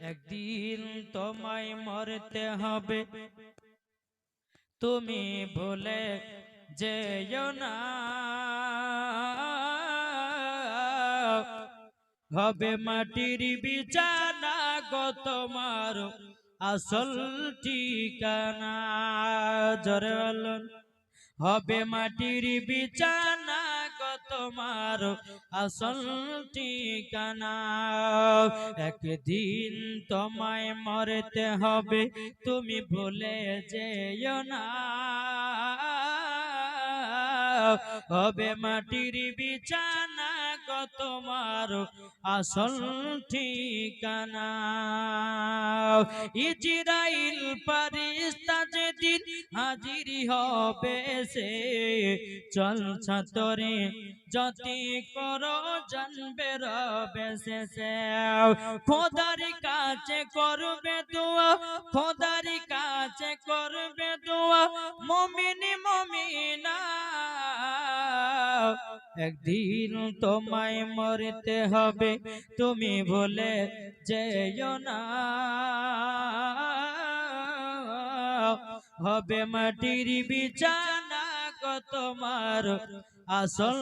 একদিন তোমায় মরতে হবে। তুমি ভুলে যেও না। হবে মাটির বিছানা গো তোমার আসল ঠিকানা। জরে হবে মাটির বিছানা তোমার আসল ঠিকানা। একদিন তোমায় মরতে হবে তুমি ভুলে যেও না। হবে মাটির বিছানা গো তোমার আসল ঠিকানা। ইজরাইল পারিস্তা যেদিন হাজির হবে সে চল ছাতরে যতি করো জানবে রবে শেষে খোদার কাছে করবে দোয়া, খোদার কাছে করবে দোয়া, মমিনি মমিনা একদিন তোমায় মরতে হবে, তুমি বলে যেও না। হবে মাটির বিছানা তোমার আসল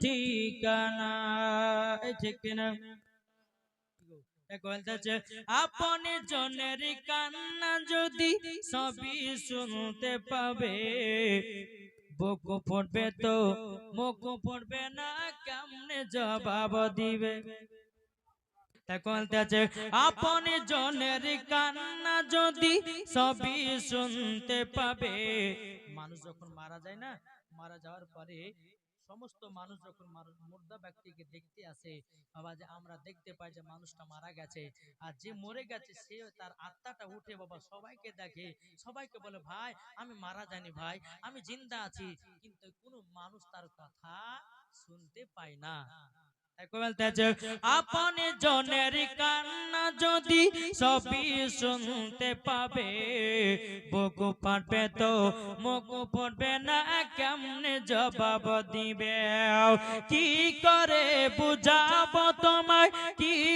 ঠিকানা। ঠিক বলতেছে আপনি জনের কান্না যদি সবই শুনতে পাবে বুক পড়বে তো মুখ পড়বে না, কেমনে জবাব দিবে? আপনি জনের কান্না যদি সবই শুনতে পাবে। মানুষ যখন মারা যায় না, মারা যাওয়ার পরে সমস্ত মানুষ যখন মুর্দা ব্যক্তিকে দেখতে আসে, বাবা যে আমরা দেখতে পাই যে মানুষটা মারা গেছে, আর যে মরে গেছে সে তার আত্মাটা উঠে বাবা সবাইকে দেখে, সবাইকে বলে, ভাই, আমি মারা জানি ভাই, আমি জিন্দা আছি। কিন্তু কোনো মানুষ তার কথা শুনতে পায় না। আপনি জনের কান্না যদি সবই শুনতে পাবে, বকু পাটবে তো, মুখ পড়বে না, কেমনে জবাব দিবে? কি করে বুঝাবো তোমায়? কি